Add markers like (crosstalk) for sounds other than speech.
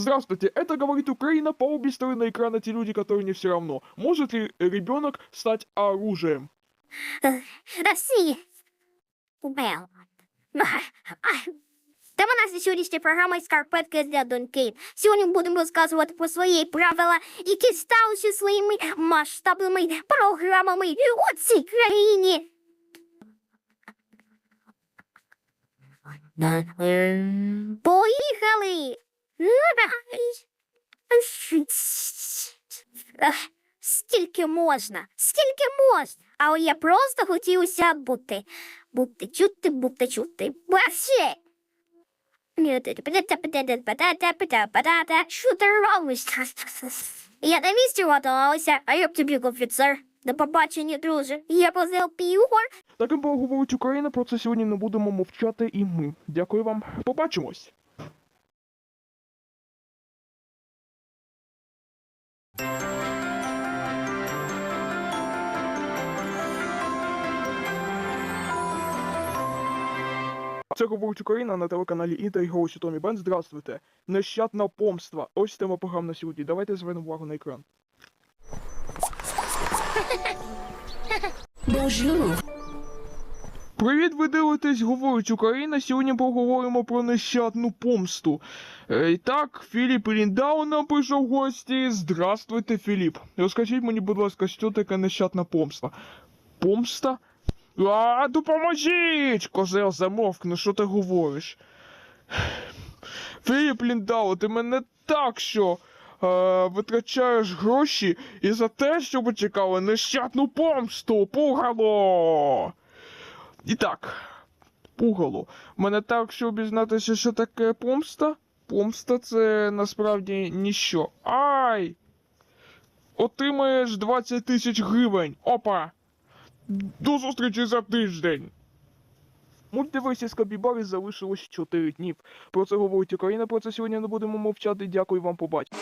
Здравствуйте, это говорит Украина, по обе стороны экрана те люди, которые не все равно. Может ли ребенок стать оружием? России. Well. (laughs) Тема нашої сьогоднішньої програми «Скарпетки для доньки». Сьогодні будемо розказувати про свої правила, які сталися своїми масштабними програмами у цій країні. Поїхали! Скільки можна? Скільки можна? Але я просто хотілося бути. Бути чути, бути чути. Вообще. Я на місці готувалася, а я б тобі офіцер. До побачення, друже. Я позив пігор. Так і говорить Україна, про це сьогодні не будемо мовчати і ми. Дякую вам. Побачимось. Це говорить Україна на телеканалі Інтер і голосі Томі Бен. Здравствуйте. Нещадна помства. Ось тема програм на сьогодні. Давайте звернемо увагу на екран. Привіт, ви дивитесь, говорить Україна. Сьогодні поговоримо про нещадну помсту. Е, І так, Філіп Ріндау нам прийшов в гості. Здравствуйте, Філіп. Розкажіть мені, будь ласка, що таке нещадна помста? Помста? А, допоможіть! Козел, замовкни, що ти говориш? Філіп Ліндау, ти мене так що е, витрачаєш гроші і за те, щоб чекали нещадну помсту, пугало! І так, пугало. Мене так, щоб дізнатися, що таке помста? Помста це насправді ніщо. Ай! Отримаєш 20 тисяч гривень. Опа! До зустрічі за тиждень. Мультиверсії з Кабібари залишилось 4 днів. Про це говорить Україна, про це сьогодні не будемо мовчати. Дякую вам, побачення.